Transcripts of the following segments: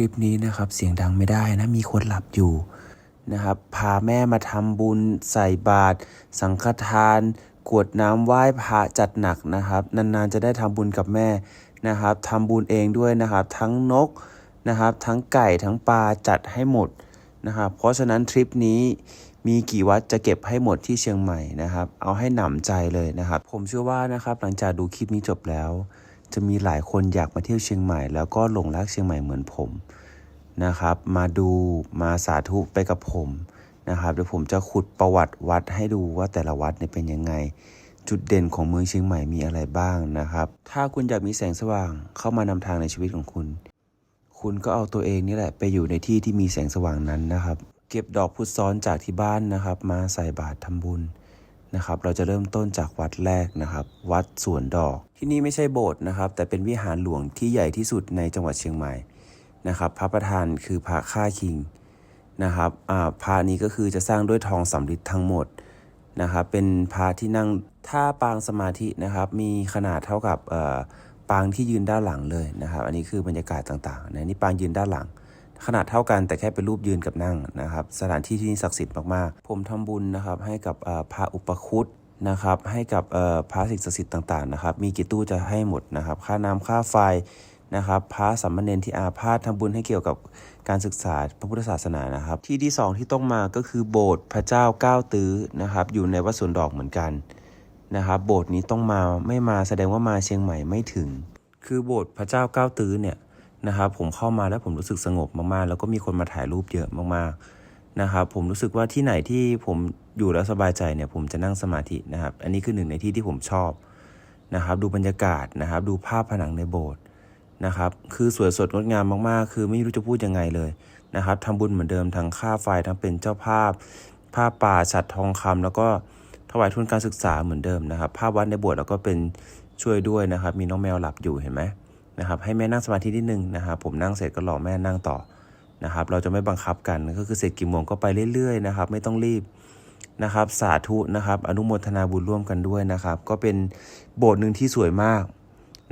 ลิปนี้นะครับเสียงดังไม่ได้นะมีคนหลับอยู่นะครับพาแม่มาทำบุญใส่บาตรสังฆทาน กวดน้ำไหว้พระจัดหนักนะครับนานๆจะได้ทำบุญกับแม่นะครับทำบุญเองด้วยนะครับทั้งนกนะครับทั้งไก่ทั้งปลาจัดให้หมดนะครับเพราะฉะนั้นทริปนี้มีกี่วัดจะเก็บให้หมดที่เชียงใหม่นะครับ เอาให้หนำใจเลยนะครับ ผมเชื่อว่านะครับหลังจากดูคลิปนี้จบแล้ว จะมีหลายคนอยากมาเที่ยวเชียงใหม่ แล้วก็หลงรักเชียงใหม่เหมือนผมนะครับ มาดูมาสาธุไปกับผมนะครับเดี๋ยวผมจะขุดประวัติวัดให้ดูว่าแต่ละวัดเนี่ยเป็นยังไง จุดเด่นของเมืองเชียงใหม่มีอะไรบ้างนะครับ ถ้าคุณอยากมีแสงสว่างเข้ามานำทางในชีวิตของคุณ คุณก็เอาตัวเองนี่แหละไปอยู่ในที่ที่มีแสงสว่างนั้นนะครับ เก็บดอกพุทธซ้อนจากที่บ้านนะครับ มาใส่บาตรทำบุญ นะครับ เราจะเริ่มต้นจากวัดแรกนะครับ วัดสวนดอก ที่นี่ไม่ใช่โบสถ์นะครับ แต่เป็นวิหารหลวงที่ใหญ่ที่สุดในจังหวัดเชียงใหม่นะครับ พระประธานคือพระค่าคิงนะครับอ่าพระนี้ก็คือจะสร้างด้วยทองสำริดทั้งหมดนะครับ เป็นพระที่นั่งท่าปางสมาธินะครับ มีขนาดเท่ากับปางที่ยืนด้านหลังเลยนะครับ อันนี้คือบรรยากาศต่างๆนะนี่ปางยืนด้านหลัง ขนาดเท่ากันแต่แค่เป็นรูปยืนกับนั่งนะครับ สถานที่ที่นี่ศักดิ์สิทธิ์มากๆ ผมทำบุญนะครับให้กับพระอุปคุตนะครับให้กับพระสิ่งศักดิ์สิทธิ์ต่างๆนะครับมีกี่ตู้จะให้หมดนะครับ ค่าน้ำค่าไฟนะครับพระสัมมาเนนที่อาพาธทำบุญให้เกี่ยวกับการศึกษาพระพุทธศาสนานะครับ ที่ที่สองที่ต้องมาก็คือโบสถ์พระเจ้าก้าตื้อนะครับ อยู่ในวัดสวนดอกเหมือนกันนะครับ โบสถ์นี้ต้องมาไม่มาแสดงว่ามาเชียงใหม่ไม่ถึง คือโบสถ์พระเจ้าก้าตื้อเนี่ย นะครับผมเข้ามาแล้วผมรู้สึกสงบมากๆ แล้วก็มีคนมาถ่ายรูปเยอะมากๆนะครับผมรู้สึกว่าที่ไหนที่ผมอยู่แล้วสบายใจเนี่ยผมจะนั่งสมาธินะครับ อันนี้คือหนึ่งในที่ที่ผมชอบนะครับ ดูบรรยากาศนะครับ ดูภาพผนังในโบสถ์นะครับคือสวยสดงดงามมากๆ คือไม่รู้จะพูดยังไงเลยนะครับทำบุญเหมือนเดิมทั้งค่าไฟทั้งเป็นเจ้าภาพ ภาพป่าฉัดทองคำแล้วก็ถวายทุนการศึกษาเหมือนเดิมนะครับ ภาพวัดในโบสถ์แล้วก็เป็นช่วยด้วยนะครับ มีน้องแมวหลับอยู่เห็นไหม นะครับให้แม่นั่งสมาธินิดนึงนะครับผมนั่งเสร็จก็รอแม่นั่งต่อนะครับ เราจะไม่บังคับกันก็คือเสร็จกี่โมงก็ไปเรื่อยๆนะครับ ไม่ต้องรีบนะครับ สาธุนะครับ อนุโมทนาบุญร่วมกันด้วยนะครับ ก็เป็นโบสถ์หนึ่งที่สวยมาก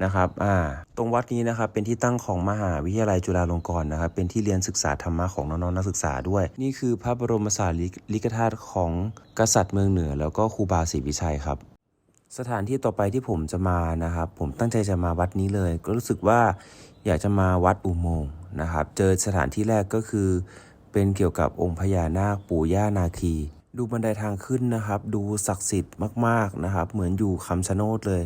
นะครับอ่าตรงวัดนี้นะครับเป็นที่ตั้งของมหาวิทยาลัยจุฬาลงกรณ์นะครับ เป็นที่เรียนศึกษาธรรมะของน้องๆนักศึกษาด้วย นี่คือพระบรมสารีริกธาตุของกษัตริย์เมืองเหนือ แล้วก็ครูบาศรีวิชัยครับ สถานที่ต่อไปที่ผมจะมานะครับ ผมตั้งใจจะมาวัดนี้เลย ก็รู้สึกว่าอยากจะมาวัดอุโมงค์นะครับ เจอสถานที่แรกก็คือ เป็นเกี่ยวกับองค์พญานาคปู่ย่านาคี ดูบันไดทางขึ้นนะครับ ดูศักดิ์สิทธิ์มากๆนะครับ เหมือนอยู่คำชะโนดเลย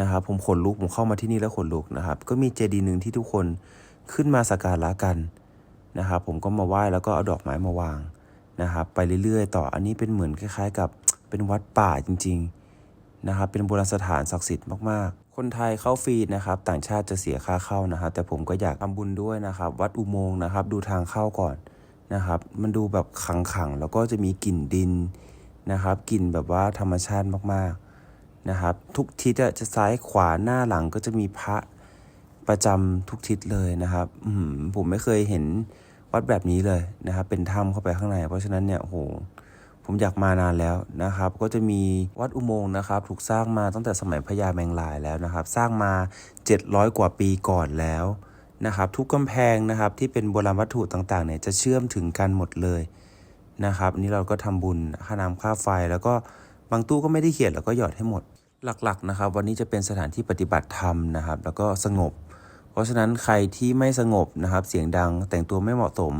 นะครับ ผมขนลุกผมเข้ามาที่นี่แล้วขนลุกนะครับ ก็มีเจดีย์หนึ่งที่ทุกคนขึ้นมาสักการะกันนะครับ ผมก็มาไหว้แล้วก็เอาดอกไม้มาวางนะครับ ไปเรื่อยๆ ต่ออันนี้เป็นเหมือนคล้าย ๆ กับเป็นวัดป่าจริง ๆ นะครับเป็นโบราณสถานศักดิ์สิทธิ์มากๆ คนไทยเข้าฟรีนะครับ ต่างชาติจะเสียค่าเข้านะครับ แต่ผมก็อยากทำบุญด้วยนะครับ วัดอุโมงค์นะครับ ดูทางเข้าก่อนนะครับ มันดูแบบขังๆแล้วก็จะมีกลิ่นดินนะครับกลิ่นแบบว่าธรรมชาติมากๆนะครับ ทุกทิศจะซ้ายขวาหน้าหลังก็จะมีพระประจำทุกทิศเลยนะครับผมไม่เคยเห็นวัดแบบนี้เลยนะครับ เป็นถ้ำเข้าไปข้างใน เพราะฉะนั้นเนี่ยโห ผมอยากมานานแล้วนะครับ ก็จะมีวัดอุโมงค์นะครับ ถูกสร้างมาตั้งแต่สมัยพญาแมงลายแล้วนะครับ สร้างมา 700 กว่าปีก่อนแล้วนะครับ ทุกกำแพงนะครับที่เป็นโบราณวัตถุต่างๆเนี่ยจะเชื่อมถึงกันหมดเลยนะครับอันนี้เราก็ทำบุญค่าน้ำค่าไฟ แล้วก็บางตู้ก็ไม่ได้เขียนแล้วก็หยอดให้หมดหลักๆนะครับ วันนี้จะเป็นสถานที่ปฏิบัติธรรมนะครับ แล้วก็สงบ เพราะฉะนั้นใครที่ไม่สงบนะครับ เสียงดังแต่งตัวไม่เหมาะสม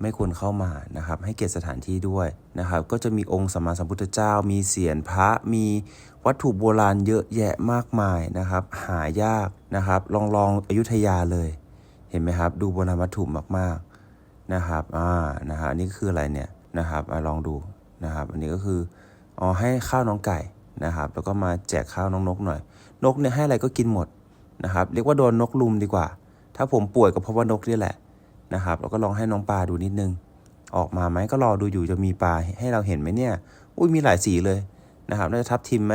ไม่ควรเข้ามานะครับให้เกียรติสถานที่ด้วยนะครับ ก็จะมีองค์สัมมาสัมพุทธเจ้า มีเสียรพระมีวัตถุโบราณเยอะแยะมากมายนะครับ หายากนะครับ ลองลองอยุธยาเลย เห็นไหมครับ ดูโบราณวัตถุมากๆนะครับอ่านะฮะนนี้คืออะไรเนี่ยนะครับอลองดูนะครับ อันนี้ก็คืออ๋อให้ข้าวน้องไก่นะครับ แล้วก็มาแจกข้าวน้องนกหน่อย นกเนี่ยให้อะไรก็กินหมดนะครับ เรียกว่าโดนนกลุมดีกว่า ถ้าผมป่วยก็เพราะว่านกนี่แหละ นะครับ แล้วก็ลองให้น้องปลาดูนิดนึง ออกมาไหมก็รอดูอยู่จะมีปลาให้เราเห็นไหมเนี่ย อุ้ยมีหลายสีเลยนะครับน่าจะทับทิมไหม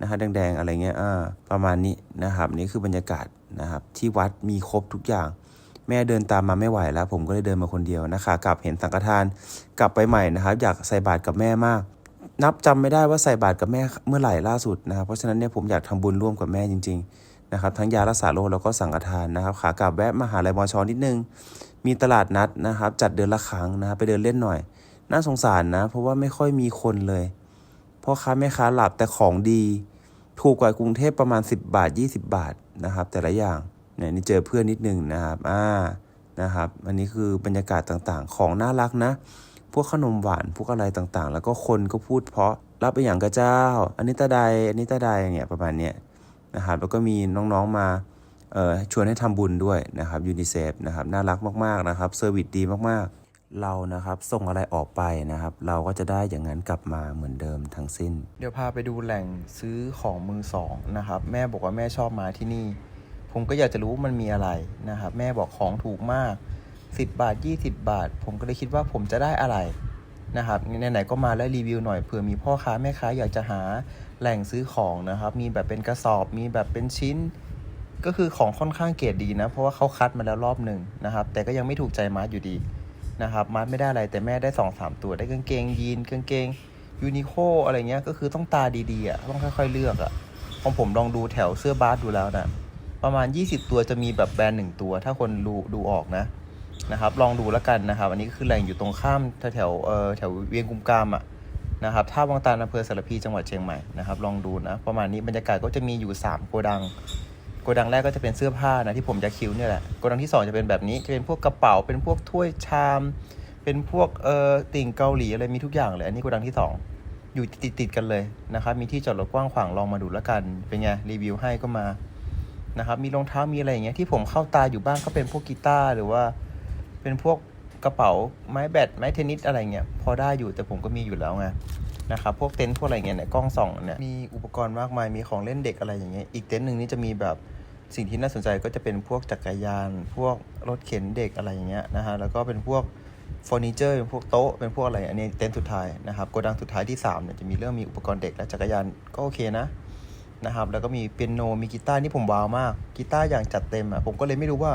นะครับแดงๆอะไรเงี้ยอ่าประมาณนี้นะครับ นี่คือบรรยากาศนะครับที่วัดมีครบทุกอย่าง แม่เดินตามมาไม่ไหวแล้ว ผมก็เลยเดินมาคนเดียวนะคะกลับเห็นสังฆทาน กลับไปใหม่นะครับ อยากใส่บาตรกับแม่มาก นับจำไม่ได้ว่าใส่บาตรกับแม่เมื่อไหร่ล่าสุดนะครับ เพราะฉะนั้นเนี่ยผมอยากทำบุญร่วมกับแม่จริง ๆนะครับทั้งยารักษาโรคแล้วก็สังฆทานนะครับขากลับแวะมาหาลัยมอชอนิดนึง มีตลาดนัดนะครับ จัดเดือนละครั้งนะครับไปเดินเล่นหน่อย น่าสงสารนะ เพราะว่าไม่ค่อยมีคนเลยพ่อค้าแม่ค้าหลับแต่ของดี ถูกกว่ากรุงเทพประมาณ 10 บาท 20 บาทนะครับ แต่ละอย่างเนี่ยนี่เจอเพื่อนนิดนึงนะครับอ่านะครับ อันนี้คือบรรยากาศต่างๆ ของน่ารักนะ พวกขนมหวานพวกอะไรต่างๆ แล้วก็คนก็พูดเพราะรับไปอย่างกระเจ้า อันนี้ตาใดอันนี้ตาใดเนี่ยประมาณเนี้ยนะครับแล้วก็มีน้องๆมา ชวนให้ทำบุญด้วยนะครับยูนิเซฟนะครับน่ารักมากๆนะครับเซอร์วิสดีมากๆ เรานะครับส่งอะไรออกไปนะครับ เราก็จะได้อย่างนั้นกลับมาเหมือนเดิมทั้งสิ้น เดี๋ยวพาไปดูแหล่งซื้อของมือสองนะครับ แม่บอกว่าแม่ชอบมาที่นี่ ผมก็อยากจะรู้มันมีอะไรนะครับ แม่บอกของถูกมาก 10 บาท 20 บาท ผมก็เลยคิดว่าผมจะได้อะไรนะครับไหนๆก็มาแล้วรีวิวหน่อยเผื่อมีพ่อค้าแม่ค้าอยากจะหาแหล่งซื้อของนะครับ มีแบบเป็นกระสอบมีแบบเป็นชิ้น ก็คือของค่อนข้างเกรดดีนะ เพราะว่าเขาคัดมาแล้วรอบหนึ่งนะครับ แต่ก็ยังไม่ถูกใจมาร์ทอยู่ดีนะครับ มาร์ทไม่ได้อะไรแต่แม่ได้สองสามตัวได้กางเกงยีนกางเกงยูนิโคอะไรเงี้ย ก็คือต้องตาดีๆอะต้องค่อย ๆ เลือกอะของผมลองดูแถวเสื้อบาสดูแล้วนะประมาณ 20 ตัวจะมีแบบแบรนด์หนึ่งตัว ถ้าคนดูดูออกนะนะครับ ลองดูแล้วกันนะครับ อันนี้คือแหล่งอยู่ตรงข้ามแถวเอ่อแถวเวียงกุมกามอะนะครับท่าวังตาลอำเภอสารพีจังหวัดเชียงใหม่นะครับ ลองดูนะ ประมาณนี้บรรยากาศก็จะมีอยู่ 3 โกดัง โกดังแรกก็จะเป็นเสื้อผ้านะที่ผมจะคิวเนี่ยแหละโกดังที่สองจะเป็นแบบนี้จะเป็นพวกกระเป๋า เป็นพวกถ้วยชาม เป็นพวกเอ่อติ่งเกาหลีอะไรมีทุกอย่างเลย อันนี้โกดังที่สองอยู่ติดติดๆกันเลยนะครับมีที่จอดรถกว้างขวางลองมาดูแล้วกันเป็นไงรีวิวให้ก็มานะครับมีรองเท้ามีอะไรอย่างเงี้ยที่ผมเข้าตาอยู่บ้างก็เป็นพวกกีตาร์หรือว่าเป็นพวกกระเป๋าไม้แบตไม้เทนนิสอะไรเงี้ยพอได้อยู่แต่ผมก็มีอยู่แล้วไง นะครับพวกเต็นท์พวกอะไรเงี้ยเนี่ยกล้องส่องเนี่ยมีอุปกรณ์มากมายมีของเล่นเด็กอะไรอย่างเงี้ยอีกเต็นท์หนึ่งนี่จะมีแบบสิ่งที่น่าสนใจก็จะเป็นพวกจักรยาน พวกรถเข็นเด็กอะไรอย่างเงี้ยนะฮะแล้วก็เป็นพวกเฟอร์นิเจอร์เป็นพวกโต๊ะเป็นพวกอะไรอันนี้เต็นท์สุดท้ายนะครับโกดังสุดท้ายที่3เนี่ยจะมีเรื่องมีอุปกรณ์เด็กและจักรยานก็โอเคนะนะครับแล้วก็มีเปียโนมีกีตาร์นี่ผมว้าวมากกีตาร์อย่างจัดเต็มอะผมก็เลยไม่รู้ว่า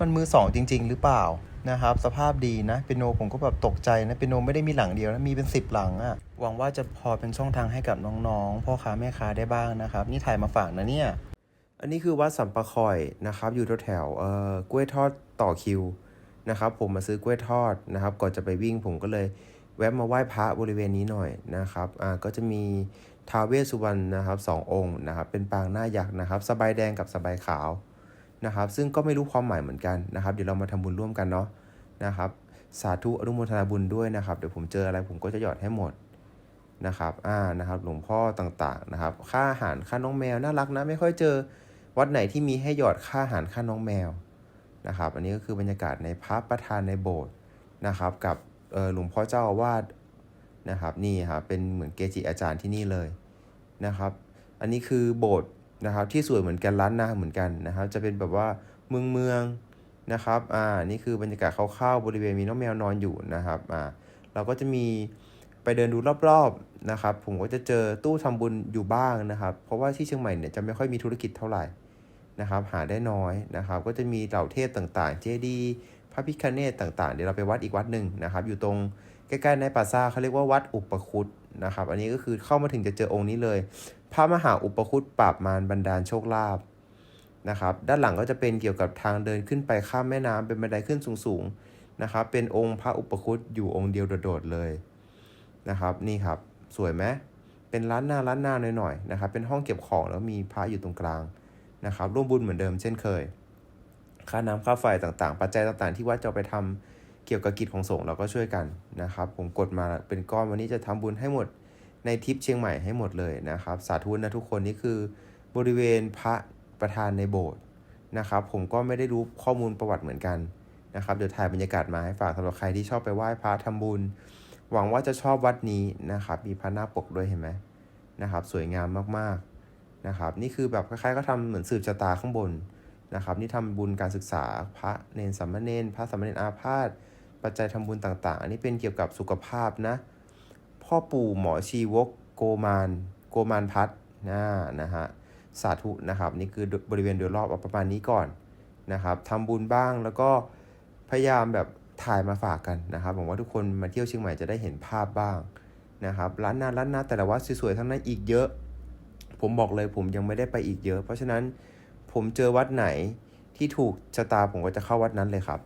มันมือสองจริง ๆ หรือเปล่า นะครับ สภาพดีนะเปียโนผมก็แบบตกใจนะเปียโนไม่ได้มีหลังเดียวนะมีเป็น10หลังอะหวังว่าจะพอเป็นช่องทางให้กับน้องๆพ่อค้าแม่ค้าได้บ้างนะครับ นี่ถ่ายมาฝากนะเนี่ย อันนี้คือวัดสัมปะคอยนะครับ อยู่แถวเอ่อกล้วยทอดต่อคิวนะครับ ผมมาซื้อกล้วยทอดนะครับ ก่อนจะไปวิ่งผมก็เลยแวะมาไหว้พระบริเวณนี้หน่อยนะครับ อ่า ก็จะมีทาวเวสสุวรรณนะครับสององค์นะครับ เป็นปางหน้ายักษ์นะครับ สบายแดงกับสบายขาว นะครับ ซึ่งก็ไม่รู้ความหมายเหมือนกันนะครับ เดี๋ยวเรามาทำบุญร่วมกันเนาะนะครับ สาธุอนุโมทนาบุญด้วยนะครับ เดี๋ยวผมเจออะไรผมก็จะหยอดให้หมดนะครับ อ่า นะครับ หลวงพ่อต่างๆนะครับ ค่าอาหารค่าน้องแมวน่ารักนะ ไม่ค่อยเจอวัดไหนที่มีให้หยอดค่าอาหารค่าน้องแมวนะครับ อันนี้ก็คือบรรยากาศในพระประธานในโบสถ์นะครับ กับหลวงพ่อเจ้าอาวาสนะครับ นี่ครับ เป็นเหมือนเกจิอาจารย์ที่นี่เลยนะครับ อันนี้คือโบสถ์ นะครับที่สวยเหมือนกันล้านนาเหมือนกันนะครับจะเป็นแบบว่าเมืองเมืองนะครับอ่านี่คือบรรยากาศคร่าวๆบริเวณมีน้องแมวนอนอยู่นะครับอ่าเราก็จะมีไปเดินดูรอบๆนะครับผมก็จะเจอตู้ทำบุญอยู่บ้างนะครับ เพราะว่าที่เชียงใหม่เนี่ยจะไม่ค่อยมีธุรกิจเท่าไหร่นะครับ หาได้น้อยนะครับ ก็จะมีเหล่าเทพต่างๆ เจดีย์พระพิคเนตต่างๆ เดี๋ยวเราไปวัดอีกวัดหนึ่งนะครับ อยู่ตรงใกล้ๆในปราซาเขาเรียกว่าวัดอุปคุตนะครับ อันนี้ก็คือเข้ามาถึงจะเจอองค์นี้เลย พระมหาอุปคุตปราบมารบันดาลโชคลาภนะครับด้านหลังก็จะเป็นเกี่ยวกับทางเดินขึ้นไปข้ามแม่น้ำเป็นบันไดขึ้นสูงๆนะครับเป็นองค์พระอุปคุตอยู่องค์เดียวโดดๆเลยนะครับนี่ครับสวยไหมเป็นร้านหน้าร้านหน้าหน่อยๆนะครับเป็นห้องเก็บของแล้วมีพระอยู่ตรงกลางนะครับร่วมบุญเหมือนเดิมเช่นเคย ค่าน้ำค่าไฟต่างๆ ปัจจัยต่างๆ ที่วัดจะไปทำเกี่ยวกับกิจของสงฆ์เราก็ช่วยกันนะครับ ผมกดมาเป็นก้อนวันนี้จะทำบุญให้หมด ในทิปเชียงใหม่ให้หมดเลยนะครับ สาธุนะทุกคนนี่คือบริเวณพระประธานในโบสถ์นะครับ ผมก็ไม่ได้รู้ข้อมูลประวัติเหมือนกันนะครับเดี๋ยวถ่ายบรรยากาศมาให้ฝากสำหรับใครที่ชอบไปไหว้พระทำบุญ หวังว่าจะชอบวัดนี้นะครับ มีพระหน้าปกด้วยเห็นไหมนะครับ สวยงามมากๆนะครับ นี่คือแบบคล้ายๆก็ทำเหมือนสืบชะตาข้างบนนะครับ นี่ทำบุญการศึกษาพระเนนสัมมเนนพระสัมมเนนอาพาธปัจจัยทำบุญต่างๆ อันนี้เป็นเกี่ยวกับสุขภาพนะ พ่อปู่หมอชีวกโกมานโกมานพัฒนะนะฮะสาธุนะครับ นี่คือบริเวณโดยรอบประมาณนี้ก่อนนะครับทำบุญบ้างแล้วก็พยายามแบบถ่ายมาฝากกันนะครับหวังว่าทุกคนมาเที่ยวเชียงใหม่จะได้เห็นภาพบ้างนะครับร้านนาร้านนาแต่ละวัดสวยๆทั้งนั้นอีกเยอะ ผมบอกเลยผมยังไม่ได้ไปอีกเยอะ เพราะฉะนั้นผมเจอวัดไหนที่ถูกชะตาผมก็จะเข้าวัดนั้นเลยครับ